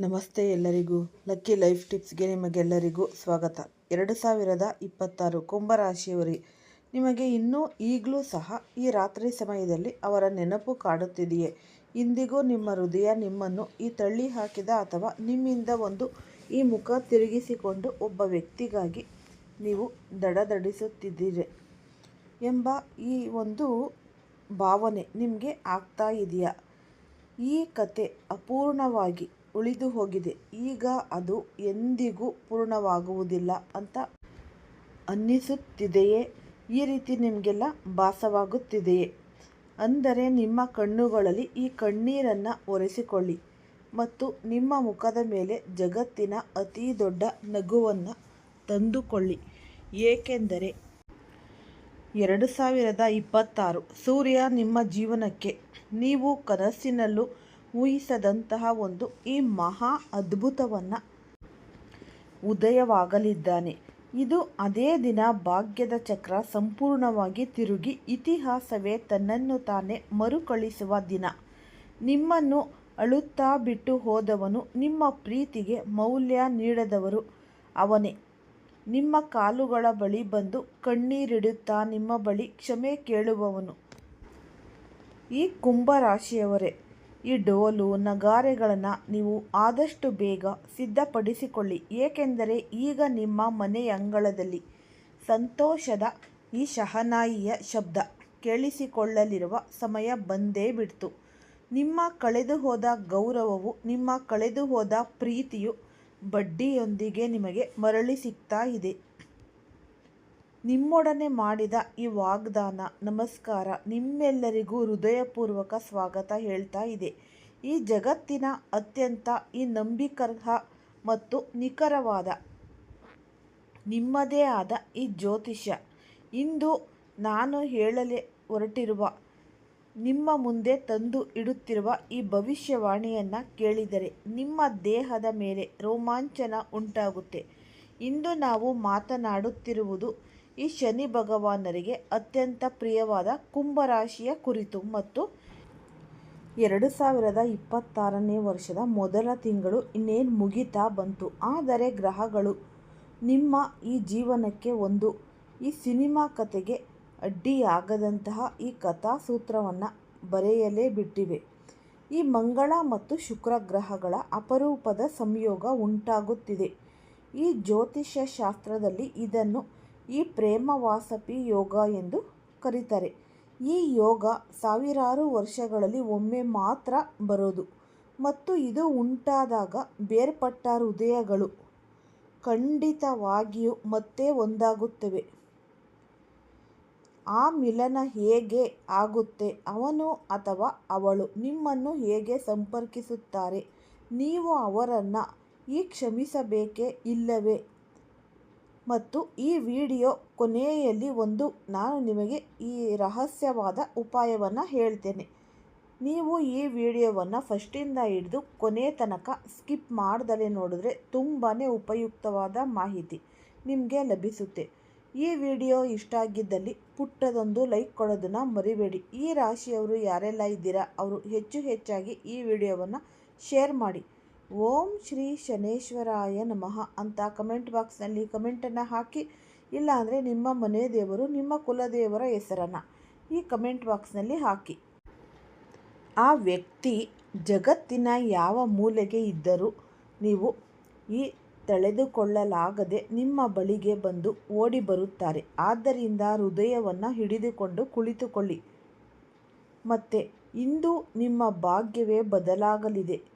ನಮಸ್ತೆ ಎಲ್ಲರಿಗೂ. Lucky life ಟಿಪ್ಸ್ಗೆ ನಿಮಗೆಲ್ಲರಿಗೂ ಸ್ವಾಗತ. ಎರಡು ಸಾವಿರದ ಇಪ್ಪತ್ತಾರು ಕುಂಭರಾಶಿಯವರಿ ನಿಮಗೆ ಇನ್ನೂ ಈಗಲೂ ಸಹ ಈ ರಾತ್ರಿ ಸಮಯದಲ್ಲಿ ಅವರ ನೆನಪು ಕಾಡುತ್ತಿದೆಯೇ? ಇಂದಿಗೂ ನಿಮ್ಮ ಹೃದಯ ನಿಮ್ಮನ್ನು ಈ ತಳ್ಳಿ ಹಾಕಿದ ಅಥವಾ ನಿಮ್ಮಿಂದ ಒಂದು ಈ ಮುಖ ತಿರುಗಿಸಿಕೊಂಡು ಒಬ್ಬ ವ್ಯಕ್ತಿಗಾಗಿ ನೀವು ದಡದಡಿಸುತ್ತಿದ್ದೀರಿ ಎಂಬ ಈ ಒಂದು ಭಾವನೆ ನಿಮಗೆ ಆಗ್ತಾ ಇದೆಯಾ? ಈ ಕತೆ ಅಪೂರ್ಣವಾಗಿ ಉಳಿದು ಹೋಗಿದೆ. ಈಗ ಅದು ಎಂದಿಗೂ ಪೂರ್ಣವಾಗುವುದಿಲ್ಲ ಅಂತ ಅನ್ನಿಸುತ್ತಿದೆಯೇ? ಈ ರೀತಿ ನಿಮಗೆಲ್ಲ ಭಾಸವಾಗುತ್ತಿದೆಯೇ? ಅಂದರೆ ನಿಮ್ಮ ಕಣ್ಣುಗಳಲ್ಲಿ ಈ ಕಣ್ಣೀರನ್ನು ಒರೆಸಿಕೊಳ್ಳಿ ಮತ್ತು ನಿಮ್ಮ ಮುಖದ ಮೇಲೆ ಜಗತ್ತಿನ ಅತಿ ದೊಡ್ಡ ನಗುವನ್ನು ತಂದುಕೊಳ್ಳಿ. ಏಕೆಂದರೆ ಎರಡು ಸಾವಿರದ ಇಪ್ಪತ್ತಾರು ಸೂರ್ಯ ನಿಮ್ಮ ಜೀವನಕ್ಕೆ, ನೀವು ಕನಸಿನಲ್ಲೂ ಊಹಿಸದಂತಹ ಒಂದು ಈ ಮಹಾ ಅದ್ಭುತವನ್ನು ಉದಯವಾಗಲಿದ್ದಾನೆ. ಇದು ಅದೇ ದಿನ ಭಾಗ್ಯದ ಚಕ್ರ ಸಂಪೂರ್ಣವಾಗಿ ತಿರುಗಿ ಇತಿಹಾಸವೇ ತನ್ನನ್ನು ತಾನೇ ಮರುಕಳಿಸುವ ದಿನ. ನಿಮ್ಮನ್ನು ಅಳುತ್ತಾ ಬಿಟ್ಟು ಹೋದವನು ನಿಮ್ಮ ಪ್ರೀತಿಗೆ ಮೌಲ್ಯ ನೀಡದವರು ಅವನೇ. ನಿಮ್ಮ ಕಾಲುಗಳ ಬಳಿ ಬಂದು ಕಣ್ಣೀರಿಡುತ್ತಾ ನಿಮ್ಮ ಬಳಿ ಕ್ಷಮೆ ಕೇಳುವವನು. ಈ ಕುಂಭರಾಶಿಯವರೇ ಈ ಡೋಲು ನಗಾರೆಗಳನ್ನು ನೀವು ಆದಷ್ಟು ಬೇಗ ಸಿದ್ಧಪಡಿಸಿಕೊಳ್ಳಿ. ಏಕೆಂದರೆ ಈಗ ನಿಮ್ಮ ಮನೆಯಂಗಳದಲ್ಲಿ ಸಂತೋಷದ ಈ ಶಹನಾಯಿಯ ಶಬ್ದ ಕೇಳಿಸಿಕೊಳ್ಳಲಿರುವ ಸಮಯ ಬಂದೇ ಬಿಡ್ತು. ನಿಮ್ಮ ಕಳೆದು ಹೋದ ಗೌರವವು, ನಿಮ್ಮ ಕಳೆದು ಹೋದ ಪ್ರೀತಿಯು ಬಡ್ಡಿಯೊಂದಿಗೆ ನಿಮಗೆ ಮರಳಿ ಸಿಗ್ತಾ ಇದೆ. ನಿಮ್ಮೊಡನೆ ಮಾಡಿದ ಈ ವಾಗ್ದಾನ, ನಮಸ್ಕಾರ ನಿಮ್ಮೆಲ್ಲರಿಗೂ ಹೃದಯಪೂರ್ವಕ ಸ್ವಾಗತ ಹೇಳ್ತಾ ಇದೆ. ಈ ಜಗತ್ತಿನ ಅತ್ಯಂತ ಈ ನಂಬಿಕರ್ಹ ಮತ್ತು ನಿಖರವಾದ, ನಿಮ್ಮದೇ ಆದ ಈ ಜ್ಯೋತಿಷ್ಯ. ಇಂದು ನಾನು ಹೇಳಲೆ ಹೊರಟಿರುವ, ನಿಮ್ಮ ಮುಂದೆ ತಂದು ಇಡುತ್ತಿರುವ ಈ ಭವಿಷ್ಯವಾಣಿಯನ್ನು ಕೇಳಿದರೆ ನಿಮ್ಮ ದೇಹದ ಮೇಲೆ ರೋಮಾಂಚನ ಉಂಟಾಗುತ್ತೆ. ಇಂದು ನಾವು ಮಾತನಾಡುತ್ತಿರುವುದು ಈ ಶನಿ ಭಗವಾನರಿಗೆ ಅತ್ಯಂತ ಪ್ರಿಯವಾದ ಕುಂಭರಾಶಿಯ ಕುರಿತು ಮತ್ತು ಎರಡು ಸಾವಿರದ ಇಪ್ಪತ್ತಾರನೇ ವರ್ಷದ ಮೊದಲ ತಿಂಗಳು ಇನ್ನೇನು ಮುಗಿತಾ ಬಂತು. ಆದರೆ ಗ್ರಹಗಳು ನಿಮ್ಮ ಈ ಜೀವನಕ್ಕೆ ಒಂದು, ಈ ಸಿನಿಮಾ ಕತೆಗೆ ಅಡ್ಡಿಯಾಗದಂತಹ ಈ ಕಥಾಸೂತ್ರವನ್ನು ಬರೆಯಲೇ ಬಿಟ್ಟಿವೆ. ಈ ಮಂಗಳ ಮತ್ತು ಶುಕ್ರ ಗ್ರಹಗಳ ಅಪರೂಪದ ಸಂಯೋಗ ಉಂಟಾಗುತ್ತಿದೆ. ಈ ಜ್ಯೋತಿಷ್ಯ ಶಾಸ್ತ್ರದಲ್ಲಿ ಇದನ್ನು ಈ ಪ್ರೇಮವಾಸಪಿ ಯೋಗ ಎಂದು ಕರೀತಾರೆ. ಈ ಯೋಗ ಸಾವಿರಾರು ವರ್ಷಗಳಲ್ಲಿ ಒಮ್ಮೆ ಮಾತ್ರ ಬರೋದು ಮತ್ತು ಇದು ಉಂಟಾದಾಗ ಬೇರ್ಪಟ್ಟ ಹೃದಯಗಳು ಖಂಡಿತವಾಗಿಯೂ ಮತ್ತೆ ಒಂದಾಗುತ್ತವೆ. ಆ ಮಿಲನ ಹೇಗೆ ಆಗುತ್ತೆ? ಅವನು ಅಥವಾ ಅವಳು ನಿಮ್ಮನ್ನು ಹೇಗೆ ಸಂಪರ್ಕಿಸುತ್ತಾರೆ? ನೀವು ಅವರನ್ನು ಈ ಕ್ಷಮಿಸಬೇಕೇ ಇಲ್ಲವೇ? ಮತ್ತು ಈ ವಿಡಿಯೋ ಕೊನೆಯಲ್ಲಿ ಒಂದು ನಾನು ನಿಮಗೆ ಈ ರಹಸ್ಯವಾದ ಉಪಾಯವನ್ನು ಹೇಳ್ತೇನೆ. ನೀವು ಈ ವಿಡಿಯೋವನ್ನು ಫಸ್ಟಿಂದ ಹಿಡಿದು ಕೊನೆ ತನಕ ಸ್ಕಿಪ್ ಮಾಡ್ದಲೇ ನೋಡಿದ್ರೆ ತುಂಬಾ ಉಪಯುಕ್ತವಾದ ಮಾಹಿತಿ ನಿಮಗೆ ಲಭಿಸುತ್ತೆ. ಈ ವಿಡಿಯೋ ಇಷ್ಟ ಆಗಿದ್ದಲ್ಲಿ ಪುಟ್ಟದೊಂದು ಲೈಕ್ ಕೊಡೋದನ್ನು ಮರಿಬೇಡಿ. ಈ ರಾಶಿಯವರು ಯಾರೆಲ್ಲ ಇದ್ದೀರಾ, ಅವರು ಹೆಚ್ಚು ಹೆಚ್ಚಾಗಿ ಈ ವಿಡಿಯೋವನ್ನು ಶೇರ್ ಮಾಡಿ. ಓಂ ಶ್ರೀ ಶನೇಶ್ವರಾಯ ನಮಃ ಅಂತ ಕಮೆಂಟ್ ಬಾಕ್ಸ್ನಲ್ಲಿ ಕಮೆಂಟನ್ನು ಹಾಕಿ. ಇಲ್ಲಾಂದರೆ ನಿಮ್ಮ ಮನೆ ದೇವರು ನಿಮ್ಮ ಕುಲದೇವರ ಹೆಸರನ್ನು ಈ ಕಮೆಂಟ್ ಬಾಕ್ಸ್ನಲ್ಲಿ ಹಾಕಿ. ಆ ವ್ಯಕ್ತಿ ಜಗತ್ತಿನ ಯಾವ ಮೂಲೆಗೆ ಇದ್ದರೂ ನೀವು ಈ ತಳೆದುಕೊಳ್ಳಲಾಗದೆ ನಿಮ್ಮ ಬಳಿಗೆ ಬಂದು ಓಡಿ ಬರುತ್ತಾರೆ. ಆದ್ದರಿಂದ ಹೃದಯವನ್ನು ಹಿಡಿದುಕೊಂಡು ಕುಳಿತುಕೊಳ್ಳಿ. ಮತ್ತು ಇಂದು ನಿಮ್ಮ ಭಾಗ್ಯವೇ ಬದಲಾಗಲಿದೆ.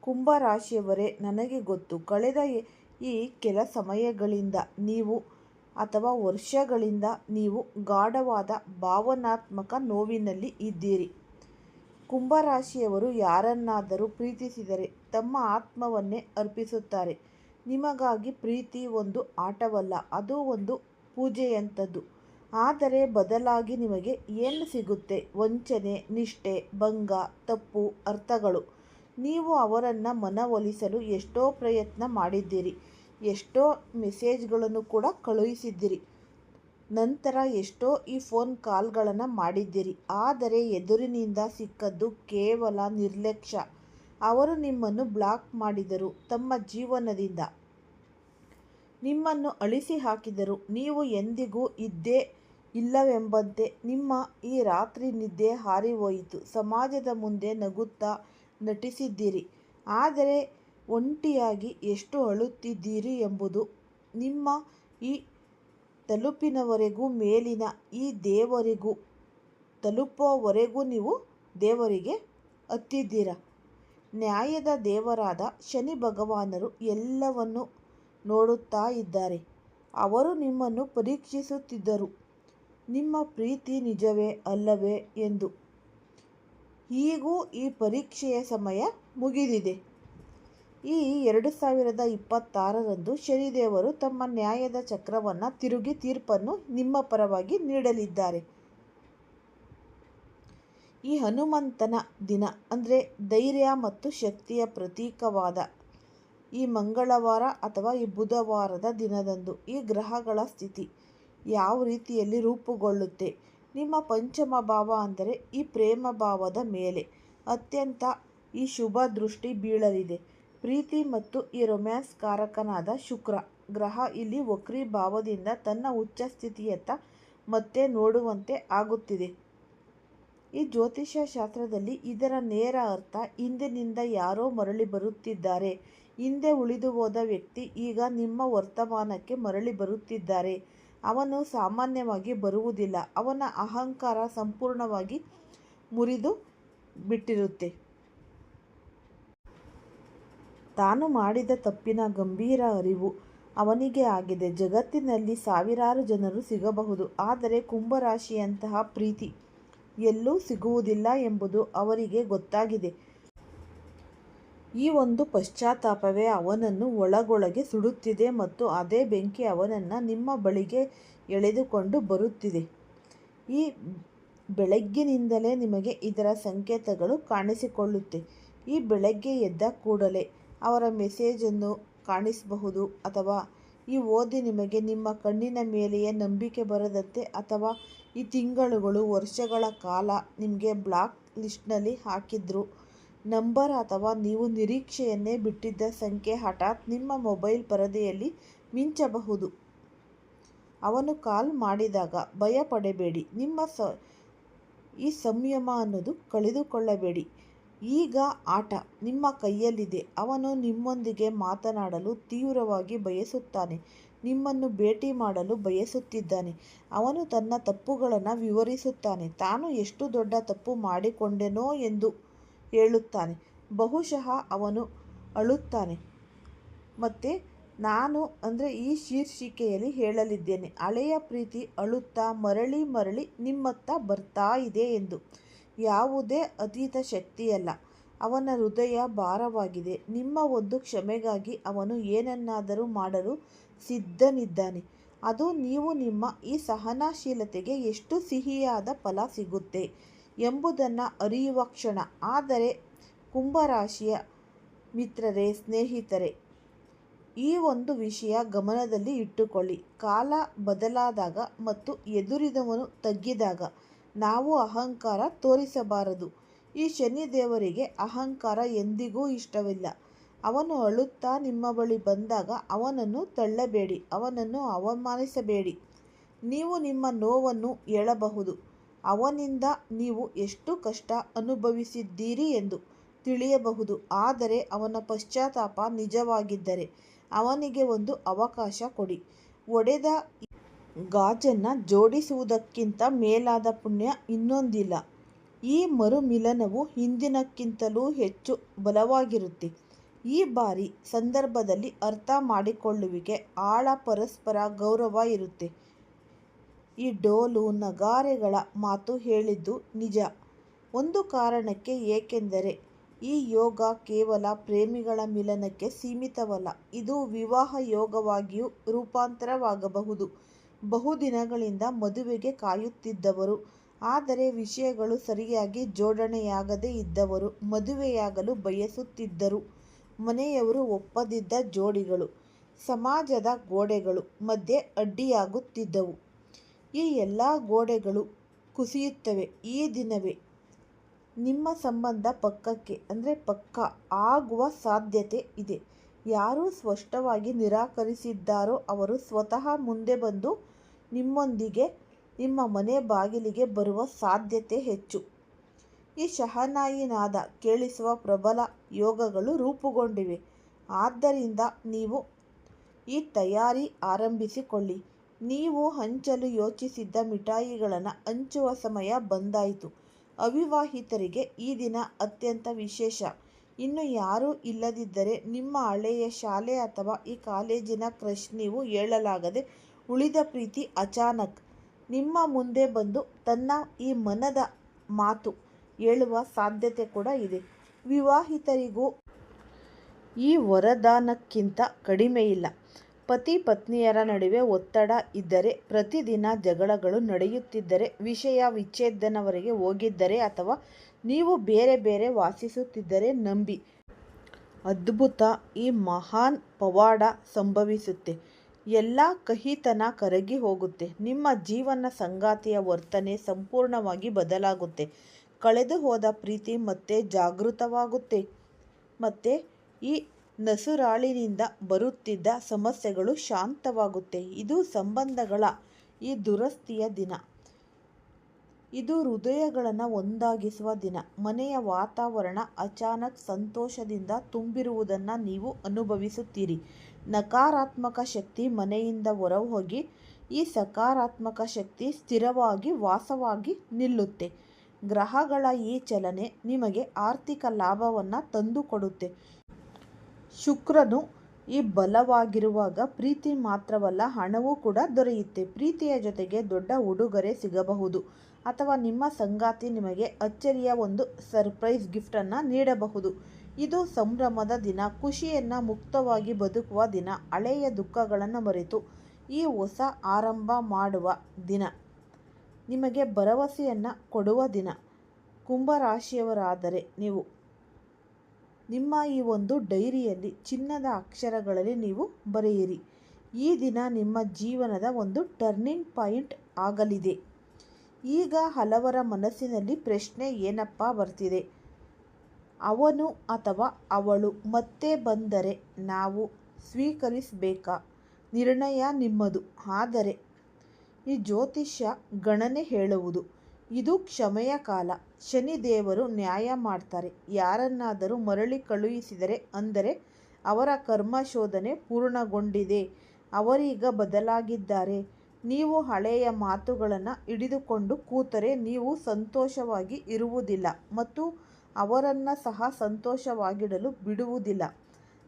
ಕುಂಭರಾಶಿಯವರೇ, ನನಗೆ ಗೊತ್ತು. ಕಳೆದ ಈ ಕೆಲ ಸಮಯಗಳಿಂದ ನೀವು ಅಥವಾ ವರ್ಷಗಳಿಂದ ನೀವು ಗಾಢವಾದ ಭಾವನಾತ್ಮಕ ನೋವಿನಲ್ಲಿ ಇದ್ದೀರಿ. ಕುಂಭರಾಶಿಯವರು ಯಾರನ್ನಾದರೂ ಪ್ರೀತಿಸಿದರೆ ತಮ್ಮ ಆತ್ಮವನ್ನೇ ಅರ್ಪಿಸುತ್ತಾರೆ. ನಿಮಗಾಗಿ ಪ್ರೀತಿ ಒಂದು ಆಟವಲ್ಲ, ಅದು ಒಂದು ಪೂಜೆಯಂಥದ್ದು. ಆದರೆ ಬದಲಾಗಿ ನಿಮಗೆ ಏನು ಸಿಗುತ್ತೆ? ವಂಚನೆ, ನಿಷ್ಠೆ, ಭಂಗ, ತಪ್ಪು ಅರ್ಥಗಳು. ನೀವು ಅವರನ್ನು ಮನವೊಲಿಸಲು ಎಷ್ಟೋ ಪ್ರಯತ್ನ ಮಾಡಿದ್ದೀರಿ, ಎಷ್ಟೋ ಮೆಸೇಜ್ಗಳನ್ನು ಕೂಡ ಕಳುಹಿಸಿದ್ದೀರಿ, ನಂತರ ಎಷ್ಟೋ ಈ ಫೋನ್ ಕಾಲ್ಗಳನ್ನು ಮಾಡಿದ್ದೀರಿ. ಆದರೆ ಎದುರಿನಿಂದ ಸಿಕ್ಕದ್ದು ಕೇವಲ ನಿರ್ಲಕ್ಷ್ಯ. ಅವರು ನಿಮ್ಮನ್ನು ಬ್ಲಾಕ್ ಮಾಡಿದರು, ತಮ್ಮ ಜೀವನದಿಂದ. ನಿಮ್ಮನ್ನು ಅಳಿಸಿ ಹಾಕಿದರು, ನೀವು ಎಂದಿಗೂ ಇದ್ದೇ ಇಲ್ಲವೆಂಬಂತೆ. ನಿಮ್ಮ ಈ ರಾತ್ರಿ ನಿದ್ದೆ ಹಾರಿ ಹೋಯಿತು. ಸಮಾಜದ ಮುಂದೆ ನಗುತ್ತಾ ನಟಿಸಿದ್ದೀರಿ. ಆದರೆ ಒಂಟಿಯಾಗಿ ಎಷ್ಟು ಅಳುತ್ತಿದ್ದೀರಿ ಎಂಬುದು ನಿಮ್ಮ ಈ ತಲುಪಿನವರೆಗೂ ಮೇಲಿನ ಈ ದೇವರಿಗೂ, ತಲುಪುವವರೆಗೂ ನೀವು ದೇವರಿಗೆ ಹತ್ತಿದ್ದೀರ? ನ್ಯಾಯದ ದೇವರಾದ ಶನಿ ಭಗವಾನರು ಎಲ್ಲವನ್ನು ನೋಡುತ್ತಾ ಇದ್ದಾರೆ. ಅವರು ನಿಮ್ಮನ್ನು ಪರೀಕ್ಷಿಸುತ್ತಿದ್ದರು. ನಿಮ್ಮ ಪ್ರೀತಿ ನಿಜವೇ ಅಲ್ಲವೇ ಎಂದು ಈಗೂ ಈ ಪರೀಕ್ಷೆಯ ಸಮಯ ಮುಗಿದಿದೆ. ಈ ಎರಡು ಸಾವಿರದ ಇಪ್ಪತ್ತಾರರಂದು ಶನಿದೇವರು ತಮ್ಮ ನ್ಯಾಯದ ಚಕ್ರವನ್ನು ತಿರುಗಿ ತೀರ್ಪನ್ನು ನಿಮ್ಮ ಪರವಾಗಿ ನೀಡಲಿದ್ದಾರೆ. ಈ ಹನುಮಂತನ ದಿನ ಅಂದರೆ ಧೈರ್ಯ ಮತ್ತು ಶಕ್ತಿಯ ಪ್ರತೀಕವಾದ ಈ ಮಂಗಳವಾರ ಅಥವಾ ಈ ಬುಧವಾರದ ದಿನದಂದು ಈ ಗ್ರಹಗಳ ಸ್ಥಿತಿ ಯಾವ ರೀತಿಯಲ್ಲಿ ರೂಪುಗೊಳ್ಳುತ್ತೆ? ನಿಮ್ಮ ಪಂಚಮ ಭಾವ ಅಂದರೆ ಈ ಪ್ರೇಮ ಭಾವದ ಮೇಲೆ. ಅತ್ಯಂತ ಈ ಶುಭ ದೃಷ್ಟಿ ಬೀಳಲಿದೆ. ಪ್ರೀತಿ ಮತ್ತು ಈ ರೊಮ್ಯಾನ್ಸ್ ಕಾರಕನಾದ ಶುಕ್ರ ಗ್ರಹ ಇಲ್ಲಿ ವಕ್ರಿ ಭಾವದಿಂದ ತನ್ನ ಉಚ್ಚ ಸ್ಥಿತಿಯತ್ತ ಮತ್ತೆ ನೋಡುವಂತೆ ಆಗುತ್ತಿದೆ. ಈ ಜ್ಯೋತಿಷ್ಯ ಶಾಸ್ತ್ರದಲ್ಲಿ ಇದರ ನೇರ ಅರ್ಥ ಹಿಂದಿನಿಂದ ಯಾರೋ ಮರಳಿ ಬರುತ್ತಿದ್ದಾರೆ. ಹಿಂದೆ ಉಳಿದು ಹೋದ ವ್ಯಕ್ತಿ ಈಗ ನಿಮ್ಮ ವರ್ತಮಾನಕ್ಕೆ ಮರಳಿ ಬರುತ್ತಿದ್ದಾರೆ. ಅವನು ಸಾಮಾನ್ಯವಾಗಿ ಬರುವುದಿಲ್ಲ. ಅವನ ಅಹಂಕಾರ ಸಂಪೂರ್ಣವಾಗಿ ಮುರಿದು ಬಿಟ್ಟಿರುತ್ತೆ. ತಾನು ಮಾಡಿದ ತಪ್ಪಿನ ಗಂಭೀರ ಅರಿವು ಅವನಿಗೆ ಆಗಿದೆ. ಜಗತ್ತಿನಲ್ಲಿ ಸಾವಿರಾರು ಜನರು ಸಿಗಬಹುದು, ಆದರೆ ಕುಂಭರಾಶಿಯಂತಹ ಪ್ರೀತಿ ಎಲ್ಲೂ ಸಿಗುವುದಿಲ್ಲ ಎಂಬುದು ಅವರಿಗೆ ಗೊತ್ತಾಗಿದೆ. ಈ ಒಂದು ಪಶ್ಚಾತ್ತಾಪವೇ ಅವನನ್ನು ಒಳಗೊಳಗೆ ಸುಡುತ್ತಿದೆ ಮತ್ತು ಅದೇ ಬೆಂಕಿ ಅವನನ್ನು ನಿಮ್ಮ ಬಳಿಗೆ ಎಳೆದುಕೊಂಡು ಬರುತ್ತಿದೆ. ಈ ಬೆಳಗ್ಗಿನಿಂದಲೇ ನಿಮಗೆ ಇದರ ಸಂಕೇತಗಳು ಕಾಣಿಸಿಕೊಳ್ಳುತ್ತೆ. ಈ ಬೆಳಗ್ಗೆ ಎದ್ದ ಕೂಡಲೇ ಅವರ ಮೆಸೇಜನ್ನು ಕಾಣಿಸಬಹುದು ಅಥವಾ ಈ ಓದಿ ನಿಮಗೆ ನಿಮ್ಮ ಕಣ್ಣಿನ ಮೇಲೆಯೇ ನಂಬಿಕೆ ಬರದಂತೆ ಅಥವಾ ಈ ತಿಂಗಳುಗಳು, ವರ್ಷಗಳ ಕಾಲ ನಿಮಗೆ ಬ್ಲಾಕ್ ಲಿಸ್ಟ್ನಲ್ಲಿ ಹಾಕಿದ್ರು ನಂಬರ್ ಅಥವಾ ನೀವು ನಿರೀಕ್ಷೆಯನ್ನೇ ಬಿಟ್ಟಿದ್ದ ಸಂಖ್ಯೆ ಹಠಾತ್ ನಿಮ್ಮ ಮೊಬೈಲ್ ಪರದೆಯಲ್ಲಿ ಮಿಂಚಬಹುದು. ಅವನು ಕಾಲ್ ಮಾಡಿದಾಗ ಭಯ ಪಡಬೇಡಿ ನಿಮ್ಮ ಸ, ಈ ಸಂಯಮ ಅನ್ನೋದು ಕಳೆದುಕೊಳ್ಳಬೇಡಿ. ಈಗ ಆಟ, ನಿಮ್ಮ ಕೈಯಲ್ಲಿದೆ. ಅವನು ನಿಮ್ಮೊಂದಿಗೆ ಮಾತನಾಡಲು ತೀವ್ರವಾಗಿ ಬಯಸುತ್ತಾನೆ. ನಿಮ್ಮನ್ನು ಭೇಟಿ ಮಾಡಲು ಬಯಸುತ್ತಿದ್ದಾನೆ. ಅವನು ತನ್ನ ತಪ್ಪುಗಳನ್ನು ವಿವರಿಸುತ್ತಾನೆ. ತಾನು ಎಷ್ಟು ದೊಡ್ಡ ತಪ್ಪು ಮಾಡಿಕೊಂಡೆನೋ ಎಂದು ಹೇಳುತ್ತಾನೆ. ಬಹುಶಃ ಅವನು ಅಳುತ್ತಾನೆ. ಮತ್ತು ನಾನು ಅಂದರೆ ಈ ಶೀರ್ಷಿಕೆಯಲ್ಲಿ ಹೇಳಲಿದ್ದೇನೆ. ಹಳೆಯ ಪ್ರೀತಿ ಅಳುತ್ತಾ ಮರಳಿ ಮರಳಿ ನಿಮ್ಮತ್ತ ಬರ್ತಾ ಇದೆ ಎಂದು. ಯಾವುದೇ ಅತೀತ ಶಕ್ತಿಯಲ್ಲ. ಅವನ ಹೃದಯ ಭಾರವಾಗಿದೆ. ನಿಮ್ಮ ಒಂದು ಕ್ಷಮೆಗಾಗಿ ಅವನು ಏನನ್ನಾದರೂ ಮಾಡಲು ಸಿದ್ಧನಿದ್ದಾನೆ. ಅದು ನೀವು ನಿಮ್ಮ ಈ ಸಹನಶೀಲತೆಗೆ ಎಷ್ಟು ಸಿಹಿಯಾದ ಫಲ ಸಿಗುತ್ತೆ. ಎಂಬುದನ್ನು ಅರಿಯುವ ಕ್ಷಣ. ಆದರೆ ಕುಂಭರಾಶಿಯ ಮಿತ್ರರೇ, ಸ್ನೇಹಿತರೆ, ಈ ಒಂದು ವಿಷಯ ಗಮನದಲ್ಲಿ ಇಟ್ಟುಕೊಳ್ಳಿ. ಕಾಲ ಬದಲಾದಾಗ ಮತ್ತು ಎದುರಿದವನು ತಗ್ಗಿದಾಗ ನಾವು ಅಹಂಕಾರ ತೋರಿಸಬಾರದು. ಈ ಶನಿ ದೇವರಿಗೆ ಅಹಂಕಾರ ಎಂದಿಗೂ ಇಷ್ಟವಿಲ್ಲ. ಅವನು ಅಳುತ್ತಾ ನಿಮ್ಮ ಬಳಿ ಬಂದಾಗ ಅವನನ್ನು ತಳ್ಳಬೇಡಿ, ಅವನನ್ನು ಅವಮಾನಿಸಬೇಡಿ. ನೀವು ನಿಮ್ಮ ನೋವನ್ನು ಹೇಳಬಹುದು ಅವನಿಂದ ನೀವು ಎಷ್ಟು ಕಷ್ಟ ಅನುಭವಿಸಿದ್ದೀರಿ ಎಂದು ತಿಳಿಯಬಹುದು. ಆದರೆ ಅವನ ಪಶ್ಚಾತ್ತಾಪ ನಿಜವಾಗಿದ್ದರೆ ಅವನಿಗೆ ಒಂದು ಅವಕಾಶ ಕೊಡಿ. ಒಡೆದ ಗಾಜನ್ನು ಜೋಡಿಸುವುದಕ್ಕಿಂತ ಮೇಲಾದ ಪುಣ್ಯ ಇನ್ನೊಂದಿಲ್ಲ. ಈ ಮರುಮಿಲನವು ಹಿಂದಿನಕ್ಕಿಂತಲೂ ಹೆಚ್ಚು ಬಲವಾಗಿರುತ್ತೆ. ಈ ಬಾರಿ ಸಂದರ್ಭದಲ್ಲಿ ಅರ್ಥ ಮಾಡಿಕೊಳ್ಳುವಿಕೆ ಆಳ ಪರಸ್ಪರ ಗೌರವ ಇರುತ್ತೆ. ಈ ಡೋಲು ನಗಾರೆಗಳ ಮಾತು ಹೇಳಿದ್ದು ನಿಜ. ಒಂದು ಕಾರಣಕ್ಕೆ ಏಕೆಂದರೆ, ಈ ಯೋಗ ಕೇವಲ ಪ್ರೇಮಿಗಳ ಮಿಲನಕ್ಕೆ ಸೀಮಿತವಲ್ಲ, ಇದು ವಿವಾಹ ಯೋಗವಾಗಿಯೂ ರೂಪಾಂತರವಾಗಬಹುದು. ಬಹುದಿನಗಳಿಂದ ಮದುವೆಗೆ ಕಾಯುತ್ತಿದ್ದವರು, ಆದರೆ ವಿಷಯಗಳು ಸರಿಯಾಗಿ ಜೋಡಣೆಯಾಗದೇ ಇದ್ದವರು, ಮದುವೆಯಾಗಲು ಬಯಸುತ್ತಿದ್ದರು. ಮನೆಯವರು ಒಪ್ಪದಿದ್ದ ಜೋಡಿಗಳು, ಸಮಾಜದ ಗೋಡೆಗಳು ಮಧ್ಯೆ ಅಡ್ಡಿಯಾಗುತ್ತಿದ್ದವು. ಈ ಎಲ್ಲ ಗೋಡೆಗಳು ಕುಸಿಯುತ್ತವೆ. ಈ ದಿನವೇ ನಿಮ್ಮ ಸಂಬಂಧ ಪಕ್ಕಕ್ಕೆ, ಅಂದರೆ ಪಕ್ಕ ಆಗುವ ಸಾಧ್ಯತೆ ಇದೆ. ಯಾರು ಸ್ಪಷ್ಟವಾಗಿ ನಿರಾಕರಿಸಿದ್ದಾರೋ ಅವರು ಸ್ವತಃ ಮುಂದೆ ಬಂದು ನಿಮ್ಮೊಂದಿಗೆ, ನಿಮ್ಮ ಮನೆ ಬಾಗಿಲಿಗೆ ಬರುವ ಸಾಧ್ಯತೆ ಹೆಚ್ಚು. ಈ ಶಹನಾಯಿ ನಾದ ಕೇಳಿಸುವ ಪ್ರಬಲ ಯೋಗಗಳು ರೂಪುಗೊಂಡಿವೆ. ಆದ್ದರಿಂದ ನೀವು ಈ ತಯಾರಿ ಆರಂಭಿಸಿಕೊಳ್ಳಿ. ನೀವು ಹಂಚಲು ಯೋಚಿಸಿದ್ದ ಮಿಠಾಯಿಗಳನ್ನು ಹಂಚುವ ಸಮಯ ಬಂದಾಯಿತು. ಅವಿವಾಹಿತರಿಗೆ ಈ ದಿನ ಅತ್ಯಂತ ವಿಶೇಷ. ಇನ್ನು ಯಾರೂ ಇಲ್ಲದಿದ್ದರೆ ನಿಮ್ಮ ಹಳೆಯ ಶಾಲೆ ಅಥವಾ ಈ ಕಾಲೇಜಿನ ಕ್ರಶ್ ನೀವು ಹೇಳಲಾಗದೆ ಉಳಿದ ಪ್ರೀತಿ ಅಚಾನಕ್. ನಿಮ್ಮ ಮುಂದೆ ಬಂದು ತನ್ನ ಈ ಮನದ ಮಾತು ಹೇಳುವ ಸಾಧ್ಯತೆ ಕೂಡ ಇದೆ. ವಿವಾಹಿತರಿಗೂ ಈ ವರದಾನಕ್ಕಿಂತ ಕಡಿಮೆಯಿಲ್ಲ ಪತಿ ಪತ್ನಿಯರ ನಡುವೆ ಒತ್ತಡ ಇದ್ದರೆ, ಪ್ರತಿದಿನ ಜಗಳಗಳು ನಡೆಯುತ್ತಿದ್ದರೆ, ವಿಷಯ ವಿಚ್ಛೇದನವರೆಗೆ ಹೋಗಿದ್ದರೆ ಅಥವಾ ನೀವು ಬೇರೆ ಬೇರೆ ವಾಸಿಸುತ್ತಿದ್ದರೆ ನಂಬಿ. ಅದ್ಭುತ, ಈ ಮಹಾನ್ ಪವಾಡ ಸಂಭವಿಸುತ್ತೆ. ಎಲ್ಲ ಕಹಿತನ ಕರಗಿ ಹೋಗುತ್ತೆ. ನಿಮ್ಮ ಜೀವನ ಸಂಗಾತಿಯ ವರ್ತನೆ ಸಂಪೂರ್ಣವಾಗಿ ಬದಲಾಗುತ್ತೆ. ಕಳೆದು ಹೋದ ಪ್ರೀತಿ ಮತ್ತೆ ಜಾಗೃತವಾಗುತ್ತೆ. ಮತ್ತು ಈ ನಸುರಾಳಿನಿಂದ ಬರುತ್ತಿದ್ದ ಸಮಸ್ಯೆಗಳು ಶಾಂತವಾಗುತ್ತೆ. ಇದು ಸಂಬಂಧಗಳ ಈ ದುರಸ್ತಿಯ ದಿನ. ಇದು ಹೃದಯಗಳನ್ನು ಒಂದಾಗಿಸುವ ದಿನ. ಮನೆಯ ವಾತಾವರಣ ಅಚಾನಕ್ ಸಂತೋಷದಿಂದ ತುಂಬಿರುವುದನ್ನು ನೀವು ಅನುಭವಿಸುತ್ತೀರಿ. ನಕಾರಾತ್ಮಕ ಶಕ್ತಿ ಮನೆಯಿಂದ ಹೊರಹೋಗಿ, ಈ ಸಕಾರಾತ್ಮಕ ಶಕ್ತಿ ಸ್ಥಿರವಾಗಿ ವಾಸವಾಗಿ ನಿಲ್ಲುತ್ತೆ. ಗ್ರಹಗಳ ಈ ಚಲನೆ ನಿಮಗೆ ಆರ್ಥಿಕ ಲಾಭವನ್ನು ತಂದುಕೊಡುತ್ತೆ. ಶುಕ್ರನು ಈ ಬಲವಾಗಿರುವಾಗ ಪ್ರೀತಿ ಮಾತ್ರವಲ್ಲ, ಹಣವೂ ಕೂಡ ದೊರೆಯುತ್ತೆ. ಪ್ರೀತಿಯ ಜೊತೆಗೆ ದೊಡ್ಡ ಉಡುಗೊರೆ ಸಿಗಬಹುದು. ಅಥವಾ ನಿಮ್ಮ ಸಂಗಾತಿ ನಿಮಗೆ ಅಚ್ಚರಿಯ ಒಂದು ಸರ್ಪ್ರೈಸ್ ಗಿಫ್ಟನ್ನು ನೀಡಬಹುದು. ಇದು ಸಂಭ್ರಮದ ದಿನ, ಖುಷಿಯನ್ನು ಮುಕ್ತವಾಗಿ ಬದುಕುವ ದಿನ, ಹಳೆಯ ದುಃಖಗಳನ್ನು ಮರೆತು ಈ ಹೊಸ ಆರಂಭ ಮಾಡುವ ದಿನ, ನಿಮಗೆ ಭರವಸೆಯನ್ನು ಕೊಡುವ ದಿನ. ಕುಂಭರಾಶಿಯವರಾದರೆ ನೀವು ನಿಮ್ಮ ಈ ಒಂದು ಡೈರಿಯಲ್ಲಿ ಚಿನ್ನದ ಅಕ್ಷರಗಳಲ್ಲಿ ನೀವು ಬರೆಯಿರಿ. ಈ ದಿನ ನಿಮ್ಮ ಜೀವನದ ಒಂದು ಟರ್ನಿಂಗ್ ಪಾಯಿಂಟ್ ಆಗಲಿದೆ. ಈಗ ಹಲವರ ಮನಸ್ಸಿನಲ್ಲಿ ಪ್ರಶ್ನೆ ಏನಪ್ಪ ಬರ್ತಿದೆ? ಅವನು ಅಥವಾ ಅವಳು ಮತ್ತೆ ಬಂದರೆ ನಾವು ಸ್ವೀಕರಿಸಬೇಕಾ? ನಿರ್ಣಯ ನಿಮ್ಮದು. ಆದರೆ ಈ ಜ್ಯೋತಿಷ್ಯ ಗಣನೆ ಹೇಳುವುದು. ಇದು ಕ್ಷಮೆಯ ಕಾಲ. ಶನಿದೇವರು ನ್ಯಾಯ ಮಾಡ್ತಾರೆ. ಯಾರನ್ನಾದರೂ ಮರಳಿ ಕಳುಹಿಸಿದರೆ ಅಂದರೆ ಅವರ ಕರ್ಮ ಶೋಧನೆ ಪೂರ್ಣಗೊಂಡಿದೆ. ಅವರೀಗ ಬದಲಾಗಿದ್ದಾರೆ. ನೀವು ಹಳೆಯ ಮಾತುಗಳನ್ನು ಹಿಡಿದುಕೊಂಡು ಕೂತರೆ ನೀವು ಸಂತೋಷವಾಗಿ ಇರುವುದಿಲ್ಲ ಮತ್ತು ಅವರನ್ನು ಸಹ ಸಂತೋಷವಾಗಿಡಲು ಬಿಡುವುದಿಲ್ಲ.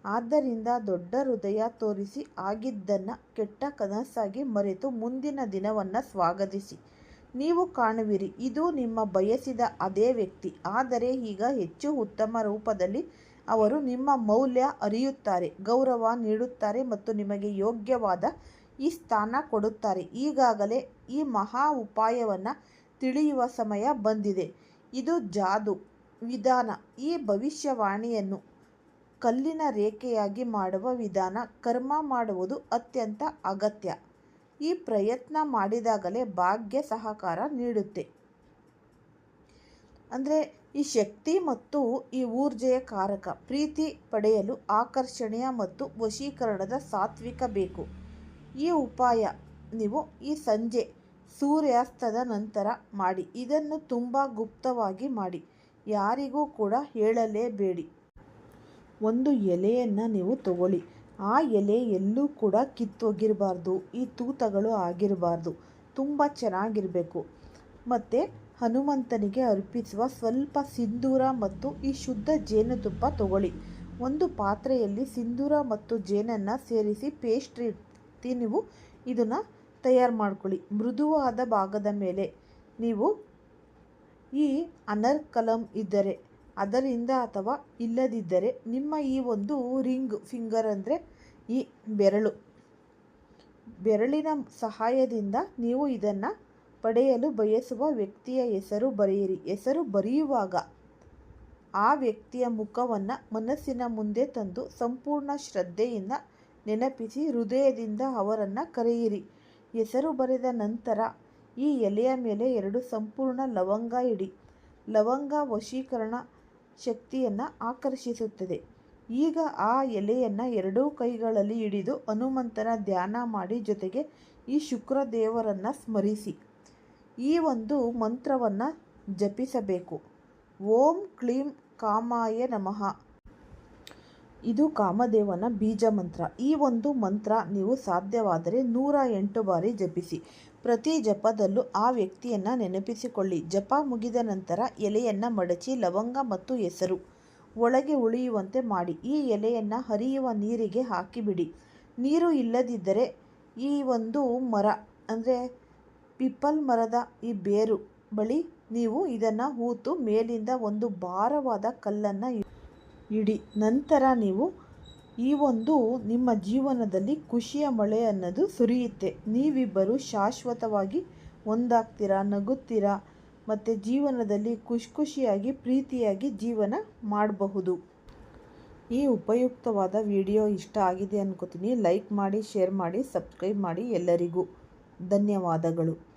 ಆದ್ದರಿಂದ ದೊಡ್ಡ ಹೃದಯ ತೋರಿಸಿ ಆಗಿದ್ದನ್ನು ಕೆಟ್ಟ ಕನಸಾಗಿ ಮರೆತು ಮುಂದಿನ ದಿನವನ್ನು ಸ್ವಾಗತಿಸಿ. ನೀವು ಕಾಣುವಿರಿ. ಇದು ನಿಮ್ಮ ಬಯಸಿದ ಅದೇ ವ್ಯಕ್ತಿ. ಆದರೆ ಈಗ ಹೆಚ್ಚು ಉತ್ತಮ ರೂಪದಲ್ಲಿ ಅವರು ನಿಮ್ಮ ಮೌಲ್ಯ ಅರಿಯುತ್ತಾರೆ, ಗೌರವ ನೀಡುತ್ತಾರೆ ಮತ್ತು ನಿಮಗೆ ಯೋಗ್ಯವಾದ ಈ ಸ್ಥಾನ ಕೊಡುತ್ತಾರೆ. ಈಗಾಗಲೇ ಈ ಮಹಾ ಉಪಾಯವನ್ನು ತಿಳಿಯುವ ಸಮಯ ಬಂದಿದೆ. ಇದು ಜಾದು ವಿಧಾನ. ಈ ಭವಿಷ್ಯವಾಣಿಯನ್ನು ಕಲ್ಲಿನ ರೇಖೆಯಾಗಿ ಮಾಡುವ ವಿಧಾನ. ಕರ್ಮ ಮಾಡುವುದು ಅತ್ಯಂತ ಅಗತ್ಯ. ಈ ಪ್ರಯತ್ನ ಮಾಡಿದಾಗಲೇ ಭಾಗ್ಯ ಸಹಕಾರ ನೀಡುತ್ತೆ. ಅಂದರೆ ಈ ಶಕ್ತಿ ಮತ್ತು ಈ ಊರ್ಜೆಯ ಕಾರಕ, ಪ್ರೀತಿ ಪಡೆಯಲು ಆಕರ್ಷಣೆಯ ಮತ್ತು ವಶೀಕರಣದ ಸಾತ್ವಿಕ ಬೇಕು. ಈ ಉಪಾಯ ನೀವು ಈ ಸಂಜೆ ಸೂರ್ಯಾಸ್ತದ ನಂತರ ಮಾಡಿ, ಇದನ್ನು ತುಂಬ ಗುಪ್ತವಾಗಿ ಮಾಡಿ, ಯಾರಿಗೂ ಕೂಡ ಹೇಳಲೇಬೇಡಿ. ಒಂದು ಎಲೆಯನ್ನು ನೀವು ತಗೊಳ್ಳಿ. ಆ ಎಲೆ ಎಲ್ಲೂ ಕೂಡ ಕಿತ್ತೋಗಿರಬಾರ್ದು, ಈ ತೂತಗಳು ಆಗಿರಬಾರ್ದು, ತುಂಬ ಚೆನ್ನಾಗಿರಬೇಕು. ಮತ್ತು ಹನುಮಂತನಿಗೆ ಅರ್ಪಿಸುವ ಸ್ವಲ್ಪ ಸಿಂಧೂರ ಮತ್ತು ಈ ಶುದ್ಧ ಜೇನುತುಪ್ಪ ತಗೊಳ್ಳಿ. ಒಂದು ಪಾತ್ರೆಯಲ್ಲಿ ಸಿಂಧೂರ ಮತ್ತು ಜೇನನ್ನು ಸೇರಿಸಿ ಪೇಸ್ಟ್ ರೀತಿ ನೀವು ಇದನ್ನು ತಯಾರು ಮಾಡ್ಕೊಳ್ಳಿ. ಮೃದುವಾದ ಭಾಗದ ಮೇಲೆ ನೀವು ಈ ಅನರ್ಕಲಂ ಇದ್ದರೆ, ಅದರಿಂದ ಅಥವಾ ಇಲ್ಲದಿದ್ದರೆ ನಿಮ್ಮ ಈ ಒಂದು ರಿಂಗ್ ಫಿಂಗರ್ ಅಂದರೆ ಈ ಬೆರಳು. ಬೆರಳಿನ ಸಹಾಯದಿಂದ ನೀವು ಇದನ್ನು ಪಡೆಯಲು ಬಯಸುವ ವ್ಯಕ್ತಿಯ ಹೆಸರು ಬರೆಯಿರಿ. ಹೆಸರು ಬರೆಯುವಾಗ ಆ ವ್ಯಕ್ತಿಯ ಮುಖವನ್ನು ಮನಸ್ಸಿನ ಮುಂದೆ ತಂದು ಸಂಪೂರ್ಣ ಶ್ರದ್ಧೆಯಿಂದ ನೆನಪಿಸಿ ಹೃದಯದಿಂದ ಅವರನ್ನು ಕರೆಯಿರಿ. ಹೆಸರು ಬರೆದ ನಂತರ ಈ ಎಲೆಯ ಮೇಲೆ ಎರಡು ಸಂಪೂರ್ಣ ಲವಂಗ ಇಡಿ. ಲವಂಗ ವಶೀಕರಣ ಶಕ್ತಿಯನ್ನು ಆಕರ್ಷಿಸುತ್ತದೆ. ಈಗ ಆ ಎಲೆಯನ್ನು ಎರಡೂ ಕೈಗಳಲ್ಲಿ ಹಿಡಿದು ಹನುಮಂತನ ಧ್ಯಾನ ಮಾಡಿ ಜೊತೆಗೆ ಈ ಶುಕ್ರ ದೇವರನ್ನು ಸ್ಮರಿಸಿ. ಈ ಒಂದು ಮಂತ್ರವನ್ನು ಜಪಿಸಬೇಕು. ಓಂ ಕ್ಲೀಂ ಕಾಮಾಯ ನಮಃ. ಇದು ಕಾಮದೇವನ ಬೀಜ ಮಂತ್ರ. ಈ ಒಂದು ಮಂತ್ರ ನೀವು ಸಾಧ್ಯವಾದರೆ ನೂರ ಎಂಟು ಬಾರಿ ಜಪಿಸಿ. ಪ್ರತಿ ಜಪದಲ್ಲೂ ಆ ವ್ಯಕ್ತಿಯನ್ನು ನೆನಪಿಸಿಕೊಳ್ಳಿ. ಜಪ ಮುಗಿದ ನಂತರ ಎಲೆಯನ್ನು ಮಡಚಿ ಲವಂಗ ಮತ್ತು ಹೆಸರು. ಒಳಗೆ ಉಳಿಯುವಂತೆ ಮಾಡಿ. ಈ ಎಲೆಯನ್ನು ಹರಿಯುವ ನೀರಿಗೆ ಹಾಕಿಬಿಡಿ. ನೀರು ಇಲ್ಲದಿದ್ದರೆ ಈ ಒಂದು ಮರ, ಅಂದರೆ ಪಿಪ್ಪಲ್ ಮರದ ಈ ಬೇರು ಬಳಿ ನೀವು ಇದನ್ನು ಹೂತು ಮೇಲಿಂದ ಒಂದು ಭಾರವಾದ ಕಲ್ಲನ್ನು ಇಡಿ. ನಂತರ ನೀವು ಈ ಒಂದು ನಿಮ್ಮ ಜೀವನದಲ್ಲಿ ಖುಷಿಯ ಮಳೆ ಅನ್ನೋದು ಸುರಿಯುತ್ತೆ. ನೀವಿಬ್ಬರು ಶಾಶ್ವತವಾಗಿ ಒಂದಾಗ್ತೀರಾ, ನಗುತ್ತೀರಾ ಮತ್ತು ಜೀವನದಲ್ಲಿ ಖುಷಿ ಖುಷಿಯಾಗಿ ಪ್ರೀತಿಯಾಗಿ ಜೀವನ ಮಾಡಬಹುದು. ಈ ಉಪಯುಕ್ತವಾದ ವಿಡಿಯೋ ಇಷ್ಟ ಆಗಿದೆ ಅನ್ಕೋತೀನಿ. ಲೈಕ್ ಮಾಡಿ, ಶೇರ್ ಮಾಡಿ, ಸಬ್ಸ್ಕ್ರೈಬ್ ಮಾಡಿ ಎಲ್ಲರಿಗೂ. ಧನ್ಯವಾದಗಳು.